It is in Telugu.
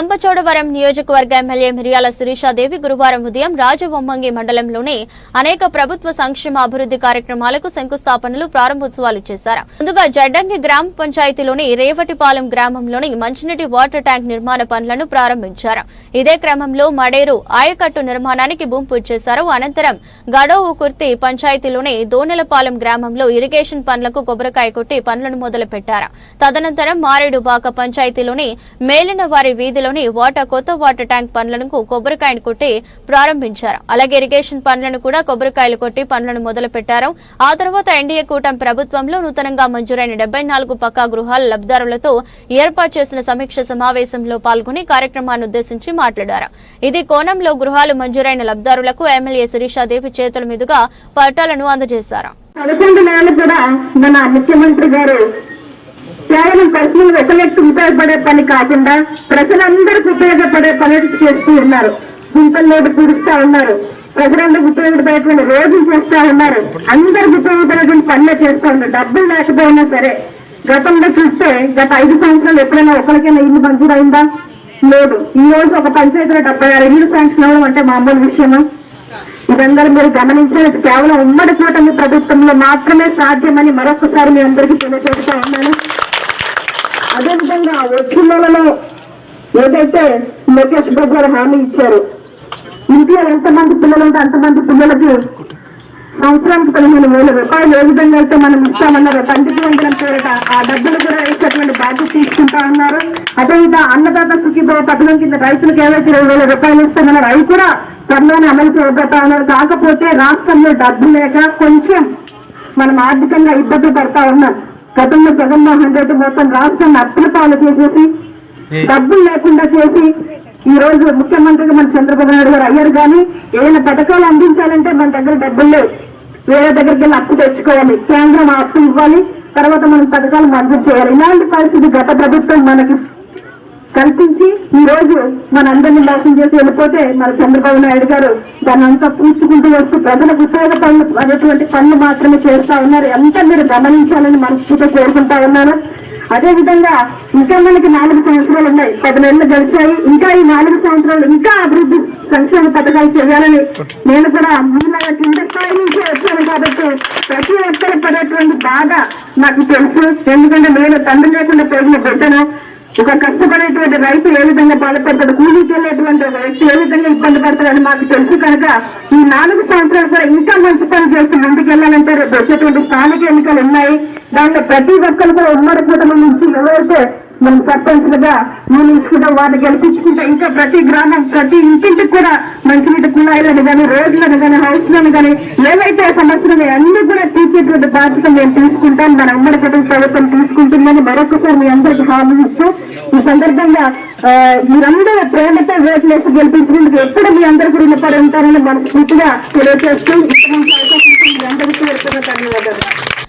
అంబచోడవరం నియోజకవర్గ ఎమ్మెల్యే మిరియాల శిరీషాదేవి గురువారం ఉదయం రాజవొమ్మంగి మండలంలోని అనేక ప్రభుత్వ సంక్షేమ అభివృద్ది కార్యక్రమాలకు శంకుస్థాపనలు ప్రారంభోత్సవాలు చేశారు. ముందుగా జడ్డంగి గ్రామ పంచాయతీలోని రేవటిపాలెం గ్రామంలోని మంచినీటి వాటర్ ట్యాంక్ నిర్మాణ పనులను ప్రారంభించారు. ఇదే క్రమంలో మడేరు ఆయకట్టు నిర్మాణానికి భూమి పూజ చేశారు. అనంతరం గడోవు కుర్తి పంచాయతీలోని దోనెలపాలెం గ్రామంలో ఇరిగేషన్ పనులకు కొబ్బరికాయ కొట్టి పనులను మొదలుపెట్టారు. తదనంతరం మారేడుబాక పంచాయతీలోని మేలినవారి జిల్లాలోని వాటర్ కొత్త వాటర్ ట్యాంక్ పనులను కొబ్బరికాయను కొట్టి ప్రారంభించారు. అలాగే ఇరిగేషన్ పనులను కూడా కొబ్బరికాయలు కొట్టి పనులను మొదలు పెట్టారు ఆ తర్వాత ఎన్డీఏ కూటమి ప్రభుత్వంలో నూతనంగా మంజూరైన డెబ్బై నాలుగు పక్కా గృహాల లబ్ధిదారులతో ఏర్పాటు చేసిన సమీక్ష సమావేశంలో పాల్గొని కార్యక్రమాన్ని ఉద్దేశించి మాట్లాడారు. ఇది కోణంలో గృహాలు మంజూరైన లబ్దారులకు ఎమ్మెల్యే శిరీషాదేవి చేతుల మీదుగా పట్టాలను అందజేశారు. పదకొండు నెలలు కూడా మన ముఖ్యమంత్రి గారు కేవలం పర్సనల్ వ్యక్తులకు ఉపయోగపడే పని కాకుండా ప్రజలందరికీ ఉపయోగపడే పనులు చేస్తూ ఉన్నారు. గుంతల్లోకి పూడుస్తా ఉన్నారు. ప్రజలందరికీ ఉపయోగపడేటువంటి రోజులు చేస్తా ఉన్నారు. అందరికి ఉపయోగపడేటువంటి పనులు చేస్తా ఉన్నారు. డబ్బులు లేకపోయినా సరే. గతంలో చూస్తే గత ఐదు సంవత్సరాలు ఎప్పుడైనా ఒకరికైనా ఇల్లు మంజూరైందా? లేదు. ఈ రోజు ఒక పంచాయతీలో డెబ్బై ఆరు ఇల్లు శాంక్షన్ అవ్వడం అంటే మామూలు విషయమా? ఇదందరూ మీరు గమనించిన కేవలం ఉమ్మడి కూటమి ప్రభుత్వంలో మాత్రమే సాధ్యమని మరొకసారి మీ అందరికీ తెలియజేస్తా ఉన్నాను. అదేవిధంగా వచ్చే నెలలో ఏదైతే లోకేష్ బాబు గారు హామీ ఇచ్చారు ఇంట్లో ఎంతమంది పిల్లలు ఉంటే అంతమంది పిల్లలకి సంవత్సరానికి పదిహేను వేల రూపాయలు ఏ విధంగా అయితే మనం ఇస్తామన్నారు తండ్రికి వందనం పేరిట ఆ డబ్బులు కూడా వేసేటువంటి బాధ్యత తీసుకుంటా ఉన్నారు. అదేవిధంగా అన్నదాత సుఖీభావ పథకం కింద రైతులకు ఏవైతే ఇరవై వేల రూపాయలు ఇస్తామన్నారు అవి కూడా త్వరలోనే అమలు చేయబోతా ఉన్నారు. కాకపోతే రాష్ట్రంలో డబ్బు లేక కొంచెం మనం ఆర్థికంగా ఇబ్బంది పడతా ఉన్నాం. గతంలో జగన్మోహన్ రెడ్డి మొత్తం రాష్ట్రాన్ని అప్పుల పాలు చేసేసి డబ్బులు లేకుండా చేసి ఈ రోజు ముఖ్యమంత్రిగా మన చంద్రబాబు నాయుడు గారు అయ్యారు. కానీ ఏదైనా పథకాలు అందించాలంటే మన దగ్గర డబ్బులు లేవు. వేరే దగ్గరికి వెళ్ళి అప్పు తెచ్చుకోవాలి. కేంద్రం అప్పు ఇవ్వాలి. తర్వాత మనం పథకాలు మంజూరు చేయాలి. ఇలాంటి పరిస్థితి గత ప్రభుత్వం మనకి కల్పించి ఈ రోజు మనందరినీ మోసం చేసి వెళ్ళిపోతే మన చంద్రబాబు నాయుడు గారు దాన్ని అంతా పూడ్చుకుంటూ వస్తూ ప్రజలకు ఉపయోగపడిన అనేటువంటి పనులు మాత్రమే చేస్తా ఉన్నారు. ఎంత మీరు గమనించాలని మనస్ఫూర్తిగా కోరుకుంటా ఉన్నాను. అదే విధంగా ఇంకా మనకి నాలుగు సంవత్సరాలు ఉన్నాయి. పది నెలలు గడిచాయి. ఇంకా ఈ నాలుగు సంవత్సరాలు ఇంకా అభివృద్ధి సంక్షేమ పథకాలు చేయాలని నేను కూడా మీలాగా కింద స్థాయి నుంచి వచ్చాను కాబట్టి ప్రతి ఒక్కరు పడేటువంటి బాధ నాకు తెలుసు. ఎందుకంటే నేను తండ్రి లేకుండా పెరిగిన బిడ్డను ఒక కష్టపడేటువంటి రైతు ఏ విధంగా బాధపడతాడు? కూలీకి వెళ్ళేటువంటి రైతు ఏ విధంగా ఇబ్బంది పడతాడని మాకు తెలుసు కనుక ఈ నాలుగు సంవత్సరాలు కూడా ఇంకా మంచి పని చేసి ముందుకెళ్ళాలంటే రేపు వచ్చేటువంటి స్థానిక ఎన్నికలు ఉన్నాయి. దాంట్లో ప్రతి ఒక్కరు కూడా ఉమ్మడి కూటమి నుంచి ఎవరైతే మనం సర్పంచ్లుగా నియమించుకుంటాం వారిని గెలిపించుకుంటాం ఇంకా ప్రతి గ్రామం ప్రతి ఇంటింటికి కూడా మంచినీటి కుళాయిలను కానీ రోడ్లను కానీ హౌస్లను కానీ ఏవైతే సమస్యలు అన్ని కూడా తీర్చేటువంటి బాధ్యత మేము తీసుకుంటాం. మన ఉమ్మడి కుటుంబ ప్రభుత్వం తీసుకుంటుందని మరొకసారి మీ అందరికి హామీ ఇస్తూ ఈ సందర్భంగా మీరందరూ ప్రేమతో వేసి గెలిపించినందుకు ఎప్పుడు మీ అందరూ కూడా ఉన్నపడి ఉంటారని మనస్ఫూర్తిగా తెలియజేస్తూ ఇక్కడ నుంచి అవకాశం మీ అందరికీ ధన్యవాదాలు